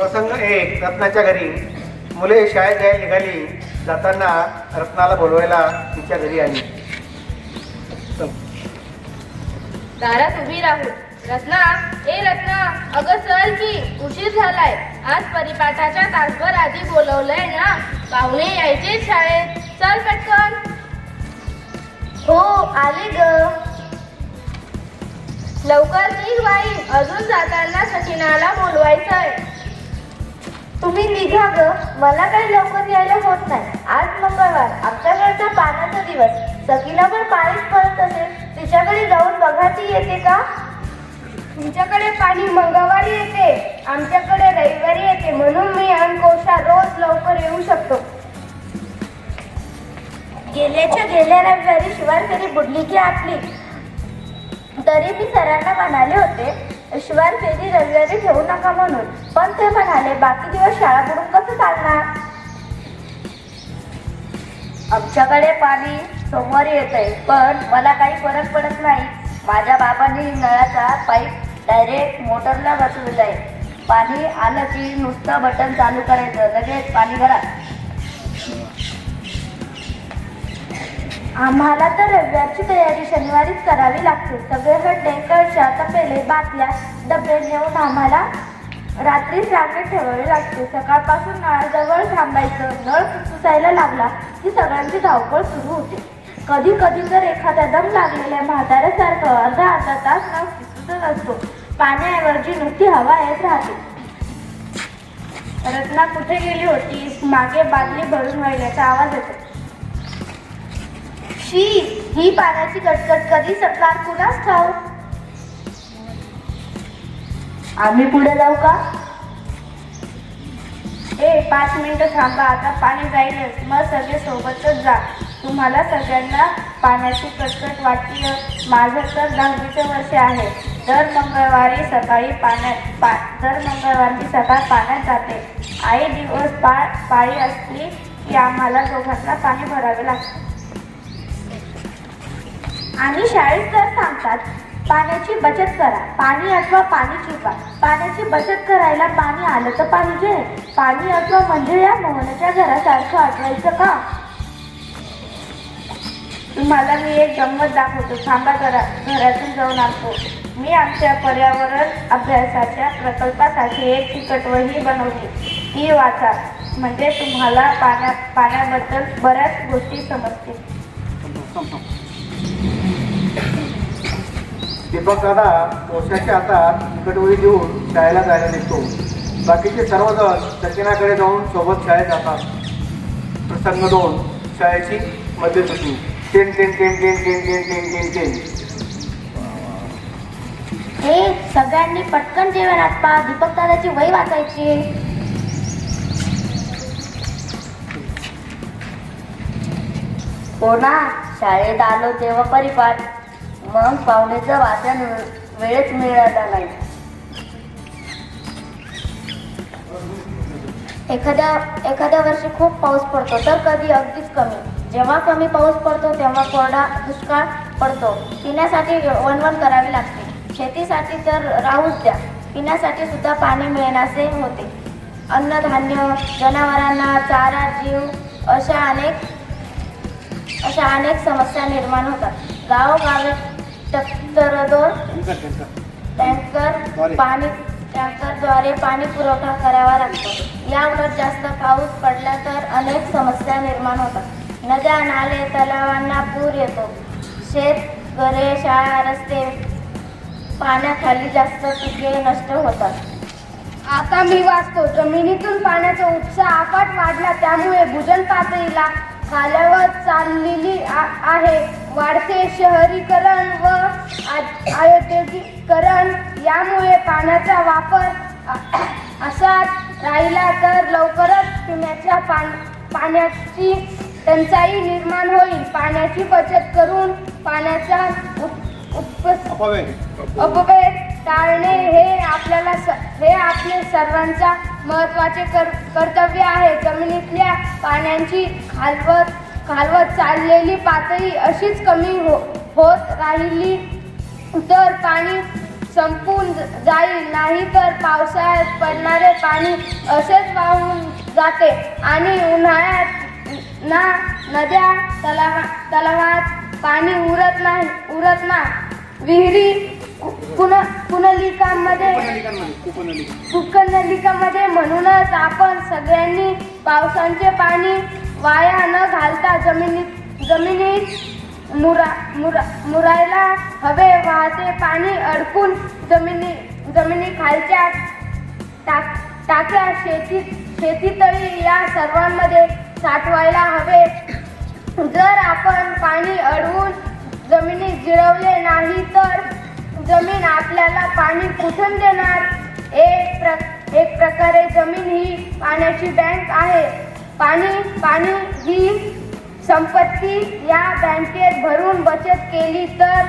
प्रसंग एक रत्नाच्या घरी. मुले शाळेत जायला निघाली. जाताना रत्नाला बोलवायला तिच्या घरी आली. दारात उभी राहू. रत्ना ए रत्ना अगं चल की उशीर झालाय. आज परिपाठाच्या तासभर आधी बोलवलंय ना. पाहुणे यायचे शाळेत. चल पटकन. हो आले ग. लवकर निघ बाई. अजून जाताना सचिनाला बोलवायचंय. तुम्ही निघा ग मला काही लवकर यायला होत नाही. आज मंगळवार आमच्याकडचा पाण्याचा दिवस. सकीला पण पाणीच पडत असेल. तिच्याकडे जाऊन बघा ती येते का? तुमच्याकडे पाणी मंगळवारी येते. आमच्याकडे रविवारी येते. म्हणून मी आणि कोशा रोज लवकर येऊ शकतो. गेल्याच्या गेल्या रविवारी शिवार फेरी बुडली की आपली तरी मी सरांना म्हणाले होते शिवार फेरी रविवारी ठेवू नका म्हणून. पण ते म्हणाले बाकी दिवस शाळा बुडून कसं चालणार? आमच्याकडे पाणी सोमवारी येतंय पण मला काही फरक पडत नाही. माझ्या बाबांनी नळाचा पाईप डायरेक्ट मोटरला बसवलाय पाणी आलं की नुसतं बटन चालू करायचं लगेच पाणी भरा. आम्हाला तर रविवारची तयारी शनिवारीच करावी लागते. सगळे हड्डे कळशा तपेले बाटल्या डबे नेऊन आम्हाला रात्रीच रांगेत ठेवावे लागते. सकाळपासून नळाजवळ थांबायचं. नळ फुसफुसायला लागला की सगळ्यांची धावपळ सुरू होते. कधी कधी तर एखादा दम लागलेल्या म्हाताऱ्यासारखं अर्धा अर्धा तास नळ पुसतच असतो. पाण्याऐवजी नुसती हवा येत राहते. रत्ना कुठे गेली होती? मागे बादली भरून व्हायल्याचा आवाज येतो. शी ही पाण्याची कटकट कधी सटणार कुणास ठाऊ आम्ही पुढे जाऊ का? ए पाच मिनिटं थांबा आता पाणी जाईलच मग सगळे सोबतच जा. तुम्हाला सगळ्यांना पाण्याची कटकट वाटते माझं तर दहावीचं वर्ष आहे. दर मंगळवारी सकाळी पाण्यात पा दर मंगळवारी सकाळ पाण्यात जाते. आई दिवस पा पाळी असली की आम्हाला दोघांना पाणी भरावे लागते. आणि शाळेत तर सांगतात पाण्याची बचत करा पाणी अथवा पाणी चिपा पाण्याची बचत करायला पाणी आलं तर पाहिजे पाणी अथवा म्हणजे या मोहनाच्या घरासारखं आठवायचं का? तुम्हाला मी एक गंमत दाखवतो थांबा जरा घरातून जाऊन आणतो मी आमच्या पर्यावरण अभ्यासाच्या प्रकल्पासाठी एक तिकट वही बनवली. ती वाचा म्हणजे तुम्हाला पाण्या पाण्याबद्दल बऱ्याच गोष्टी समजतील. दीपक दादा पोशाच्या हातात तिकटवळी देऊन शाळेला जायला निघतो. बाकीचे सर्वजण सचिनाकडे जाऊन सोबत शाळेत जातात. प्रसंग दोन शाळेची मध्य सुटी ten ten ten ten ten ten ten ten ten. हे सगळ्यांनी पटकन जेवण आटपा दीपक दादाची वही वाचायची हो ना शाळेत आलो तेव्हा परिपाठ. मग पाहुणेचं वाचन वेळेत मिळाला नाही. एखाद्या एखाद्या वर्षी खूप पाऊस पडतो तर कधी अगदीच कमी. जेव्हा कमी पाऊस पडतो तेव्हा कोरडा दुष्काळ पडतो. पिण्यासाठी वणवण करावी लागते. शेतीसाठी तर राहूच द्या. पिण्यासाठी सुद्धा पाणी मिळण्याचे होते. अन्नधान्य जनावरांना चारा जीव अशा अनेक अशा अनेक समस्या निर्माण होतात. गावोगावी टक्करदोर टँकर पाणी टँकरद्वारे पाणी पुरवठा करावा लागतो. याउलट जास्त पाऊस पडला तर अनेक समस्या निर्माण होतात. नद्या नाले तलावांना पूर येतो. शेत घरे शाळा रस्ते पाण्याखाली जास्त पिके नष्ट होतात. आता मी वाचतो जमिनीतून पाण्याचा उपसा अफाट वाढला त्यामुळे भूजल पातळीला खाल्यावर चाललेली आ- आहे. वाढते शहरीकरण व औद्योगिकरण यामुळे पाण्याचा वापर अ- असाच राहिला तर लवकरच पिण्याच्या पाण पाण्याची टंचाई निर्माण होईल. पाण्याची बचत करून पाण्याचा अपव्यय. टाळणे हे आपल्याला स- हे आपले सर्वांचा महत्त्वाचे कर कर्तव्य आहे. जमिनीतल्या पाण्याची खालवत खालवत चाललेली पातळी अशीच कमी हो होत राहिली तर पाणी संपून जाईल. नाही तर पावसाळ्यात पडणारे पाणी असेच वाहून जाते आणि उन्हाळ्यात ना नद्या तलावा तलावात पाणी उरत नाही उरत ना विहिरी कुणलिकांमध्ये कुकनलिकामध्ये म्हणूनच आपण सगळ्यांनी पावसाचे पाणी वाया न घालता जमिनीत जमिनीत मुरा मुरा मुरायला हवे वाहते पाणी अडकून जमिनी जमिनी खालच्या टाक टाक्या शेती शेतीतळी या सर्वांमध्ये साठवायला हवे. जर आपण पाणी अडवून जमिनीत जिरवले नाही तर जमीन आपल्याला पाणी कुठून देणार? एक प्र एक प्रकारे जमीन ही पाण्याची बँक आहे. पाणी पाणी ही संपत्ती या बँकेत भरून बचत केली तर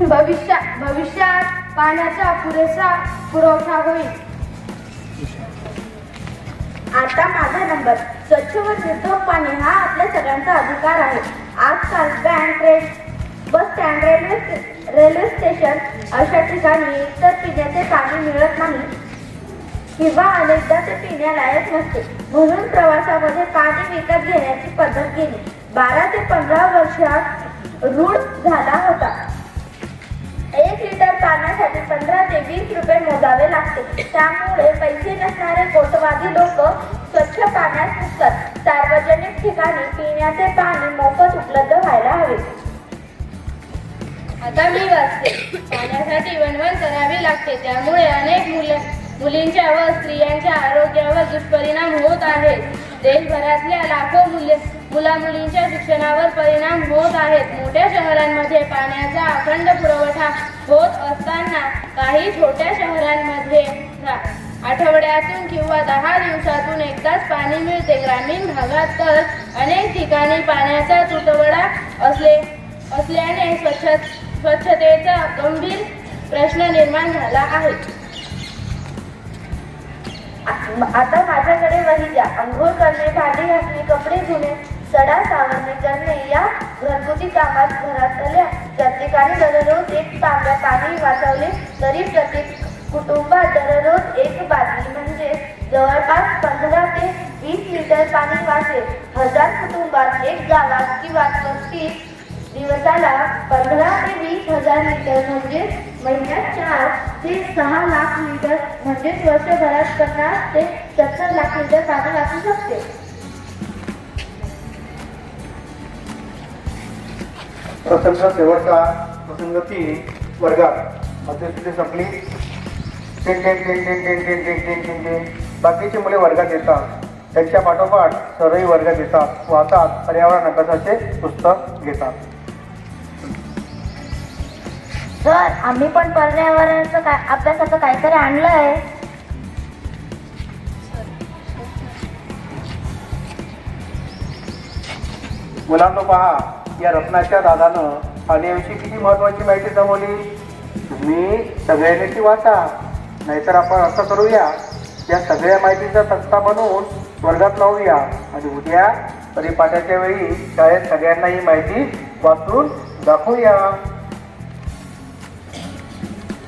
भविष्यात भविष्यात पाण्याचा पुरेसा पुरवठा होईल. आता माझा नंबर स्वच्छ व निर्धोक पाणी हा आपल्या सगळ्यांचा अधिकार आहे. आजकाल bank rate bus stand railway railway station अशा ठिकाणी तर पिण्याचे पाणी मिळत नाही किंवा अनेकदा ते पिण्यालायक नसते. म्हणून प्रवासामध्ये पाणी विकत घेण्याची पद्धत गेली. बारा ते पंधरा वर्षात रूढ झाला होता. एक लिटर पाण्यासाठी पंधरा ते वीस रुपये मोजावे लागते. त्यामुळे पैसे नसणारे कोटवादी लोक स्वच्छ पाण्यात सुटतात सार्वजनिक ठिकाणी पिण्याचे पाणी मोफत उपलब्ध व्हायला हवे. आता मी वाचते. पाण्यासाठी वणवण करावी लागते. त्यामुळे अनेक मुलं मुलींच्या व स्त्रियांच्या आरोग्यावर दुष्परिणाम होत आहेत देशभरातल्या लाखो मुले मुला मुलींच्या शिक्षणावर परिणाम होत आहेत. मोठ्या शहरांमध्ये पाण्याचा अखंड पुरवठा होत असताना काही छोट्या शहरांमध्ये आठवड्यातून किंवा दहा दिवसातून एकदाच पाणी मिळते. ग्रामीण भागात तर अनेक ठिकाणी पाण्याचा तुटवडा असले असल्याने स्वच्छ स्वच्छतेचा गंभीर प्रश्न निर्माण झाला आहे. आता माझ्याकडे वही द्या. अंघोळ करणे भांडी घासणे कपडे धुणे सडा सावरणे करणे या घरगुती कामात घरातल्या प्रत्येकाने दररोज एक तांब्या पाणी वाचवले तरी प्रत्येक कुटुंबात दररोज एक बादली म्हणजे जवळपास पंधरा ते वीस लिटर पाणी वाचेल. हजार कुटुंबात एक गावात किंवा तीस दिवसाला पंधरा ते वीस हजार लिटर म्हणजे महिन्यात चार ते सहा लाख लिटर म्हणजेच वर्षभरात पन्नास ते सत्तर लाख लिटर पाणी वाचू शकते. प्रसंग शेवटचा प्रसंग तीन वर्गात मध्यस्थिती संपली. Ten ten ten ten ten ten ten ten ten ten. बाकीची मुले वर्गात येतात त्यांच्या पाठोपाठ सर्वही वर्गात येतात वाहतात पर्यावरण नकाशाचे पुस्तक घेतात. सर आम्ही पण पर्यावरणाचं काय अभ्यासाचं काहीतरी आणलंय. मुलांनो पहा या रत्नाच्या दादानं पाण्याविषयी किती महत्वाची माहिती जमवली? तुम्ही सगळ्यांनी ती वाचा. नाहीतर आपण असं करूया या सगळ्या माहितीचा तक्ता बनवून वर्गात लावूया. आणि उद्या परिपाठाच्या वेळी शाळेत सगळ्यांना ही माहिती वाचून दाखवूया.